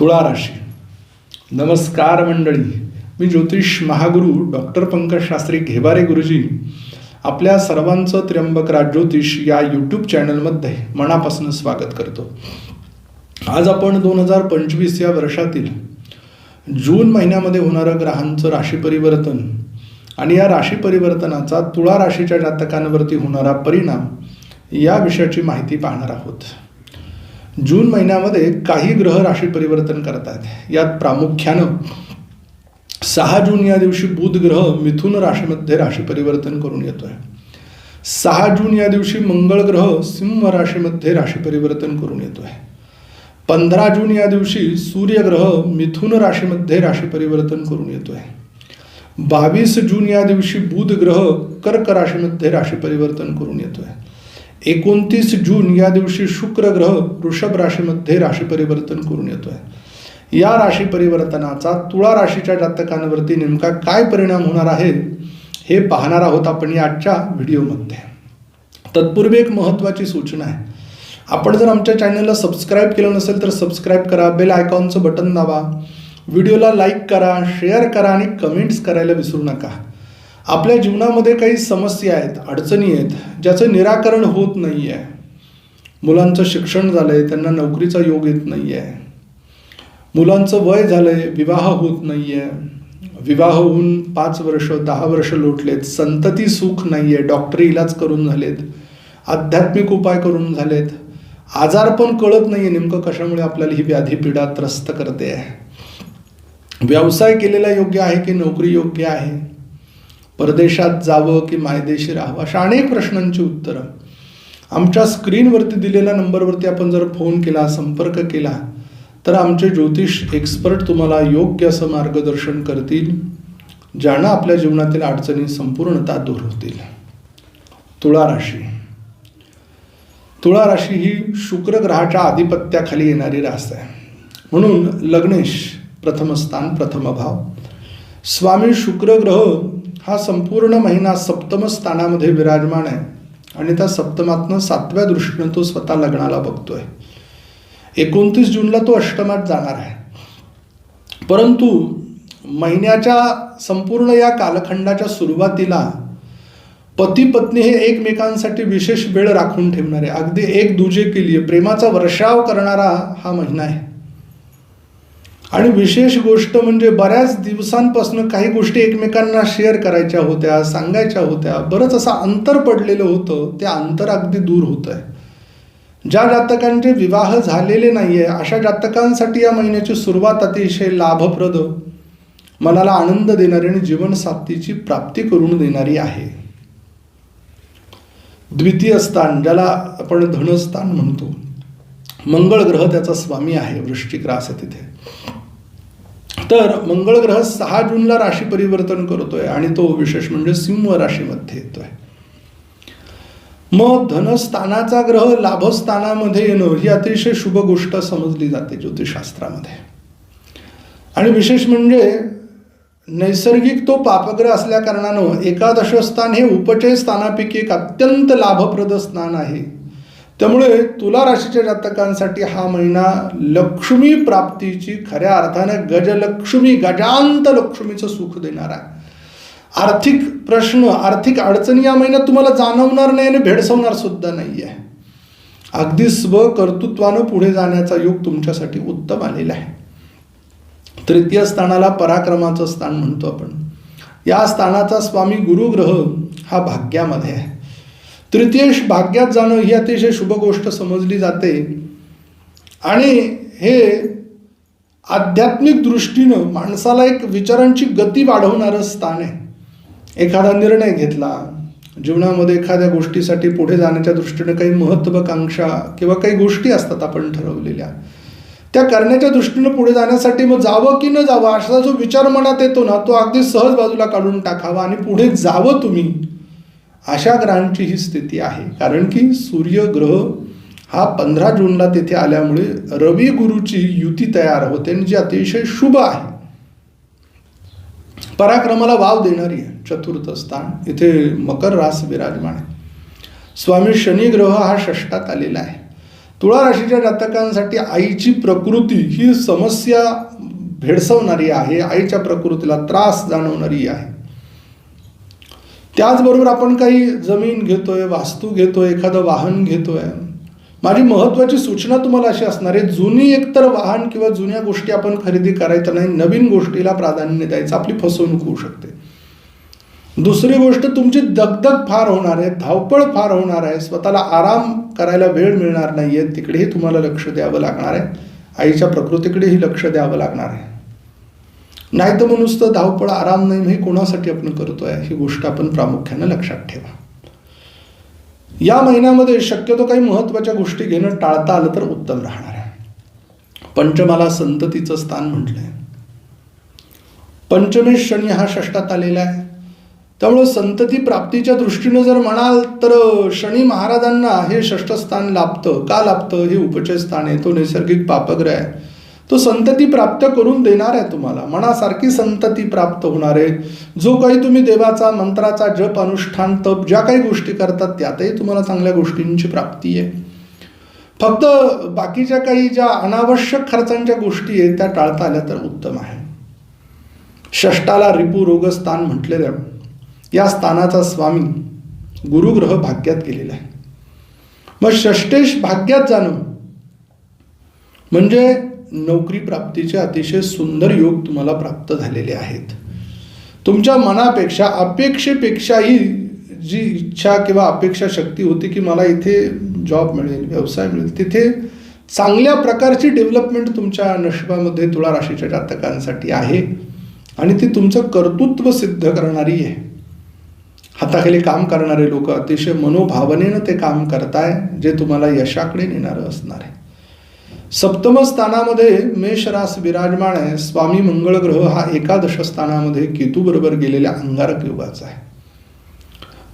तुळा राशी. नमस्कार मंडळी. मी ज्योतिष महागुरु डॉक्टर पंकज शास्त्री घेबारे गुरुजी. आपल्या सर्वांचं त्र्यंबक ज्योतिष या यूट्यूब चॅनलमध्ये मनापासून स्वागत करतो. आज आपण दोन हजार पंचवीस या वर्षातील जून महिन्यामध्ये होणारं ग्रहांचं राशी परिवर्तन आणि या राशी परिवर्तनाचा तुळा राशीच्या जातकांवरती होणारा परिणाम या विषयाची माहिती पाहणार आहोत. जून महिन्यामध्ये काही ग्रह राशी परिवर्तन करत आहेत. यात प्रामुख्यानं सहा जून या दिवशी बुध ग्रह मिथुन राशीमध्ये राशी परिवर्तन करून येतोय सहा जून या दिवशी मंगळ ग्रह सिंह राशीमध्ये राशी परिवर्तन करून येतोय पंधरा जून या दिवशी सूर्यग्रह मिथुन राशीमध्ये राशी परिवर्तन करून येतोय बावीस जून या दिवशी बुध ग्रह कर्क राशीमध्ये राशी परिवर्तन करून येतोय एकोणतीस जून या दिवशी शुक्र ग्रह वृषभ राशीमध्ये राशी परिवर्तन करून येतो आहे या राशी परिवर्तनाचा तुळा राशीच्या जातकांवरती नेमका काय परिणाम होणार आहे हे पाहणार आहोत आपण या आजच्या व्हिडिओमध्ये. तत्पूर्वी एक महत्त्वाची सूचना आहे. आपण जर आमच्या चॅनलला सबस्क्राईब केलं नसेल तर सबस्क्राईब करा बेल आयकॉनचं बटन दाबा व्हिडिओला लाईक करा शेअर करा आणि कमेंट्स करायला विसरू नका. आपल्या जीवनामध्ये काही समस्या आहेत अडचणी आहेत ज्याचं निराकरण होत नाही आहे मुलांचं शिक्षण झालं आहे त्यांना नोकरीचा योग येत नाही आहे मुलांचं वय झालं आहे विवाह होत नाही आहे विवाह होऊन पाच वर्ष दहा वर्ष लोटलेत. संतती सुख नाही आहे डॉक्टरी इलाज करून झालेत. आध्यात्मिक उपाय करून झालेत. आजार पण कळत नाही आहे नेमकं कशामुळे आपल्याला ही व्याधी पीडा त्रस्त करते. आहे व्यवसाय केलेला योग्य आहे की नोकरी योग्य आहे? परदेशात जावं की मायदेशी राहावं अशा अनेक प्रश्नांची उत्तरं. आमच्या स्क्रीनवरती दिलेल्या नंबरवरती आपण जर फोन केला संपर्क केला तर आमचे ज्योतिष एक्सपर्ट तुम्हाला योग्य असं मार्गदर्शन करतील ज्यानं आपल्या जीवनातील अडचणी संपूर्णतः दूर होतील. तुळा राशी. तुळा राशी ही शुक्र ग्रहाच्या आधिपत्याखाली येणारी रास आहे. म्हणून लग्नेश प्रथम स्थान प्रथम भाव. स्वामी शुक्र ग्रह हा संपूर्ण महिना सप्तम स्थानामध्ये विराजमान आहे. आणि त्या सप्तमातनं सातव्या दृष्टीनं तो स्वतः लग्नाला बघतोय. एकोणतीस जूनला तो अष्टमात जाणार आहे. परंतु महिन्याच्या संपूर्ण या कालखंडाच्या सुरुवातीला पती पत्नी हे एकमेकांसाठी विशेष वेळ राखून ठेवणारे अगदी एक दुजे केली प्रेमाचा वर्षाव करणारा हा महिना आहे. आणि विशेष गोष्ट म्हणजे बऱ्याच दिवसांपासून काही गोष्टी एकमेकांना शेअर करायच्या होत्या सांगायच्या होत्या. बरंच असं अंतर पडलेलं होतं. ते अंतर अगदी दूर होतं आहे ज्या जातकांचे विवाह झालेले नाही आहे अशा जातकांसाठी या महिन्याची सुरुवात अतिशय लाभप्रद मनाला आनंद देणारी आणि जीवनसाप्तीची प्राप्ती करून देणारी आहे. द्वितीय स्थान ज्याला आपण धनस्थान म्हणतो. मंगळ ग्रह त्याचा स्वामी आहे वृश्चिक रास आहे तिथे. तर मंगळ ग्रह सहा जूनला राशी परिवर्तन करतोय आणि तो विशेष म्हणजे सिंह राशीमध्ये येतोय. मग धनस्थानाचा ग्रह लाभस्थानामध्ये येणं ही अतिशय शुभ गोष्ट समजली जाते ज्योतिषशास्त्रामध्ये. आणि विशेष म्हणजे नैसर्गिक तो पापग्रह असल्या कारणानं एकादश स्थान हे उपचय स्थानापैकी एक अत्यंत लाभप्रद स्थान आहे. त्यामुळे तुला राशीच्या जातकांसाठी हा महिना लक्ष्मी प्राप्तीची खऱ्या अर्थाने गजलक्ष्मी गजांत लक्ष्मीचं सुख देणार आहे. आर्थिक प्रश्न आर्थिक अडचणी या महिन्यात तुम्हाला जाणवणार नाही आणि भेडसवणार सुद्धा नाही आहे. अगदी स्वकर्तृत्वानं पुढे जाण्याचा योग तुमच्यासाठी उत्तम आलेला आहे. तृतीय स्थानाला पराक्रमाचं स्थान म्हणतो आपण. या स्थानाचा स्वामी गुरुग्रह हा भाग्यामध्ये आहे. तृतीयश भाग्यात जाणं ही अतिशय शुभ गोष्ट समजली जाते. आणि हे आध्यात्मिक दृष्टीनं माणसाला एक विचारांची गती वाढवणारं स्थान आहे. एखादा निर्णय घेतला जीवनामध्ये एखाद्या गोष्टीसाठी पुढे जाण्याच्या दृष्टीने काही महत्त्वाकांक्षा किंवा काही गोष्टी असतात आपण ठरवलेल्या. त्या करण्याच्या दृष्टीनं पुढे जाण्यासाठी मग जावं की न जावं असा जो विचार मनात येतो ना तो अगदी सहज बाजूला काढून टाकावा आणि पुढे जावं तुम्ही. अशा ग्रहांची ही स्थिती आहे. कारण की सूर्य ग्रह हा पंधरा जूनला तेथे आल्यामुळे रवी गुरुची युती तयार होते आणि जी अतिशय शुभ आहे. पराक्रमाला वाव देणारी आहे. चतुर्थ स्थान. इथे मकर रास विराजमान आहे. स्वामी शनी ग्रह हा षष्टात आलेला आहे. तुळा राशीच्या जातकांसाठी आईची प्रकृती ही समस्या भेडसवणारी आहे. आईच्या प्रकृतीला त्रास जाणवणारी आहे. त्याचबरोबर आपण काही जमीन घेतोय वास्तू घेतोय एखादं वाहन घेतोय. माझी महत्त्वाची सूचना तुम्हाला अशी असणार आहे जुनी एकतर वाहन किंवा जुन्या गोष्टी आपण खरेदी करायच्या नाही नवीन गोष्टीला प्राधान्य द्यायचं आपली फसवणूक होऊ शकते. दुसरी गोष्ट तुमची दगदग फार होणार आहे धावपळ फार होणार आहे स्वतःला आराम करायला वेळ मिळणार नाहीये तिकडेही तुम्हाला लक्ष द्यावं लागणार आहे. आईच्या प्रकृतीकडेही लक्ष द्यावं लागणार आहे. नाही तर मग नुसतं धावपळ आराम नाही हे कोणासाठी आपण करतोय? ही गोष्ट आपण प्रामुख्यानं लक्षात ठेवा. या महिन्यामध्ये शक्यतो काही महत्त्वाच्या गोष्टी घेणं टाळता आलं तर उत्तम राहणार आहे. पंचमाला संततीचं स्थान म्हटलंय. पंचमेश शनी हा षष्टात आलेला आहे. त्यामुळं संतती प्राप्तीच्या दृष्टीनं जर म्हणाल तर शनी महाराजांना हे षष्ठस्थान लाभतं. का लाभतं? हे उपचय स्थान आहे. तो नैसर्गिक पापग्रह आहे. तो संतती प्राप्त करून देणार आहे तुम्हाला. मनासारखी संतती प्राप्त होणार आहे. जो काही तुम्ही देवाचा मंत्राचा जप अनुष्ठान तप ज्या काही गोष्टी करतात त्यातही तुम्हाला चांगल्या गोष्टींची प्राप्ती आहे. फक्त बाकीच्या काही ज्या अनावश्यक खर्चांच्या गोष्टी आहेत त्या टाळता आल्या तर उत्तम आहे. षष्टाला रिपू रोगस्थान म्हटलेलं या स्थानाचा स्वामी गुरुग्रह भाग्यात गेलेला आहे. मग षष्टेश भाग्यात जाणं म्हणजे नोकरी प्राप्तीचे अतिशय सुंदर योग तुम्हाला प्राप्त झालेले आहेत. तुमच्या मनापेक्षा अपेक्षेपेक्षाही जी इच्छा किंवा अपेक्षा शक्ती होती की मला इथे जॉब मिळेल व्यवसाय मिळेल तिथे चांगल्या प्रकारची डेव्हलपमेंट तुमच्या नशिबामध्ये तुळा राशीच्या जातकांसाठी आहे आणि ती तुमचं कर्तृत्व सिद्ध करणारी आहे. हाताखाली काम करणारे लोक अतिशय मनोभावनेनं ते काम करताय जे तुम्हाला यशाकडे नेणारं असणार आहे. सप्तम स्थानामध्ये मेषरास विराजमान आहे. स्वामी मंगळ ग्रह हा एकादश स्थानामध्ये केतू बरोबर गेलेल्या अंगारक युगाचा आहे.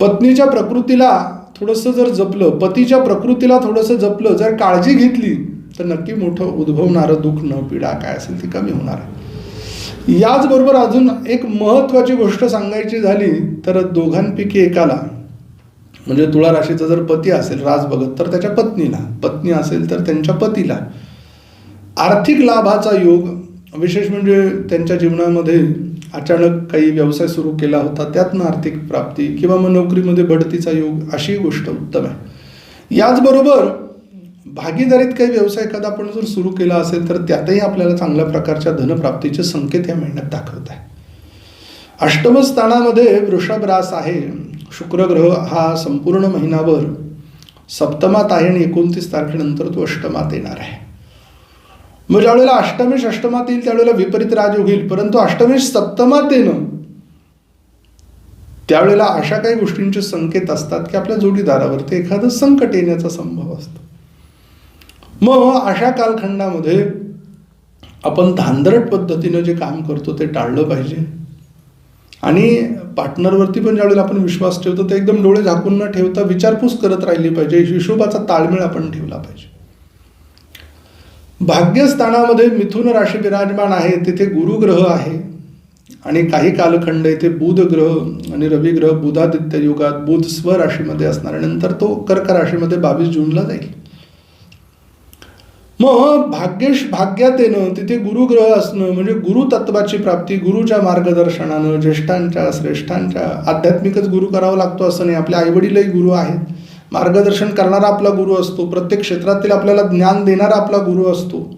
पत्नीच्या प्रकृतीला थोडंसं जर जपलं पतीच्या प्रकृतीला थोडंसं जपलं जर काळजी घेतली तर नक्की मोठं उद्भवणारं दुःख न पीडा काय असेल ती कमी होणार आहे. याचबरोबर अजून एक महत्वाची गोष्ट सांगायची झाली तर दोघांपैकी एकाला म्हणजे तुळा राशीचा जर पती असेल राज बघत तर त्याच्या पत्नीला. पत्नी असेल तर त्यांच्या पतीला. आर्थिक लाभाचा योग विशेष म्हणजे त्यांच्या जीवनामध्ये अचानक काही व्यवसाय सुरू केला होता त्यातनं आर्थिक प्राप्ती किंवा मग नोकरीमध्ये बढतीचा योग अशी गोष्ट उत्तम आहे. याचबरोबर भागीदारीत काही व्यवसाय एखादा आपण जर सुरू केला असेल तर त्यातही आपल्याला चांगल्या प्रकारच्या धनप्राप्तीचे संकेत या महिन्यात दाखवत आहे. अष्टम स्थानामध्ये वृषभ रास आहे. शुक्र ग्रह हा संपूर्ण महिनाभर सप्तमात आहे आणि एकोणतीस तारखेनंतर तो अष्टमात येणार आहे. मग ज्यावेळेला अष्टमेश अष्टमात येईल त्यावेळेला विपरीत राजयोग येईल परंतु अष्टमेश सप्तमात येणं त्यावेळेला अशा काही गोष्टींचे संकेत असतात की आपल्या जोडीदारावरती एखादं संकट येण्याचा संभव असतो. मग अशा कालखंडामध्ये आपण धांदरट पद्धतीनं जे काम करतो ते टाळलं पाहिजे. आणि पार्टनरवरती पण ज्यावेळेला आपण विश्वास ठेवतो ते एकदम डोळे झाकून न ठेवता विचारपूस करत राहिली पाहिजे. हिशोबाचा ताळमेळ आपण ठेवला पाहिजे. भाग्यस्थानामध्ये मिथुन राशी विराजमान आहे तिथे गुरुग्रह आहे. आणि काही कालखंड येथे बुध ग्रह आणि रवी ग्रह बुधादित्य युगात बुध स्वराशीमध्ये असणार नंतर तो कर्क राशीमध्ये बावीस जूनला जाईल. मग भाग्यश भाग्यात येणं तिथे गुरुग्रह असणं म्हणजे गुरु तत्वाची प्राप्ती गुरुच्या मार्गदर्शनानं ज्येष्ठांच्या श्रेष्ठांच्या आध्यात्मिकच गुरु करावा लागतो असं नाही. आपल्या आईवडीलही गुरु आहेत. मार्गदर्शन करणारा आपला गुरु असतो. प्रत्येक क्षेत्रातील आपल्याला ज्ञान देणारा आपला गुरु असतो.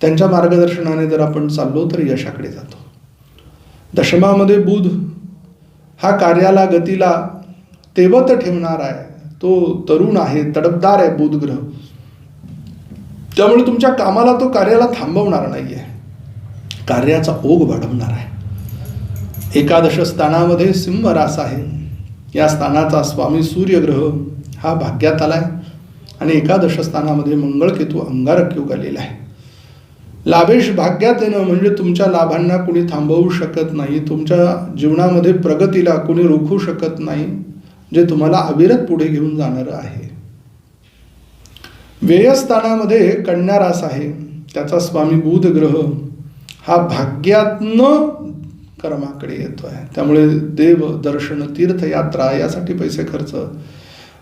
त्यांच्या मार्गदर्शनाने जर आपण चाललो तर यशाकडे जातो. दशमामध्ये बुध हा कार्याला गतीला तेवत ठेवणार आहे. तो तरुण आहे तडपदार आहे बुध ग्रह. त्यामुळे तुमच्या कामाला तो कार्याला थांबवणार नाही आहे कार्याचा ओघ वाढवणार आहे. एकादश स्थानामध्ये सिंह रास आहे. या स्थानाचा स्वामी सूर्यग्रह हा भाग्यात आला आहे आणि एकादश स्थानामध्ये मंगळकेतू अंगारक योग आलेला आहे. लाभेश भाग्यात येणं म्हणजे तुमच्या लाभांना कुणी थांबवू शकत नाही तुमच्या जीवनामध्ये प्रगतीला कुणी रोखू शकत नाही जे तुम्हाला अविरत पुढे घेऊन जाणारं आहे. व्ययस्थानामध्ये कन्या रास आहे त्याचा स्वामी बुध ग्रह हा भाग्यातनं कर्माकडे येतो आहे त्यामुळे देव दर्शन तीर्थयात्रा यासाठी पैसे खर्च.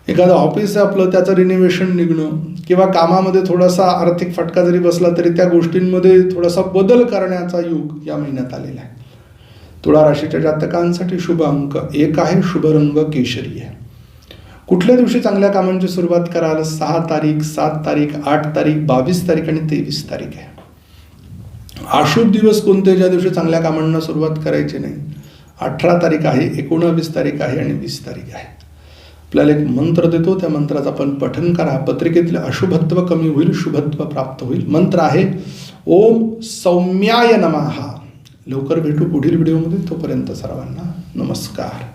एखादं ऑफिस आहे आपलं त्याचं रिनोव्हेशन निघणं किंवा कामामध्ये थोडासा आर्थिक फटका जरी बसला तरी त्या गोष्टींमध्ये थोडासा बदल करण्याचा योग या महिन्यात आलेला आहे. तुळा राशीच्या जातकांसाठी शुभ अंक. एक आहे शुभ रंग केशरी आहे. कुठल्या दिवशी चांगल्या कामांची सुरुवात कराल? सहा तारीख सात तारीख आठ तारीख बावीस तारीख आणि तेवीस तारीख आहे. अशुभ दिवस कोणते? ज्या दिवशी चांगल्या कामांना सुरुवात करायची नाही. अठरा तारीख आहे एकोणावीस तारीख आहे आणि वीस तारीख आहे. आपल्याला एक मंत्र देतो त्या मंत्राचं आपण पठन करा. पत्रिकेतलं अशुभत्व कमी होईल शुभत्व प्राप्त होईल. मंत्र आहे ओम सौम्याय नमहा लवकर भेटू पुढील व्हिडिओमध्ये. तोपर्यंत सर्वांना नमस्कार.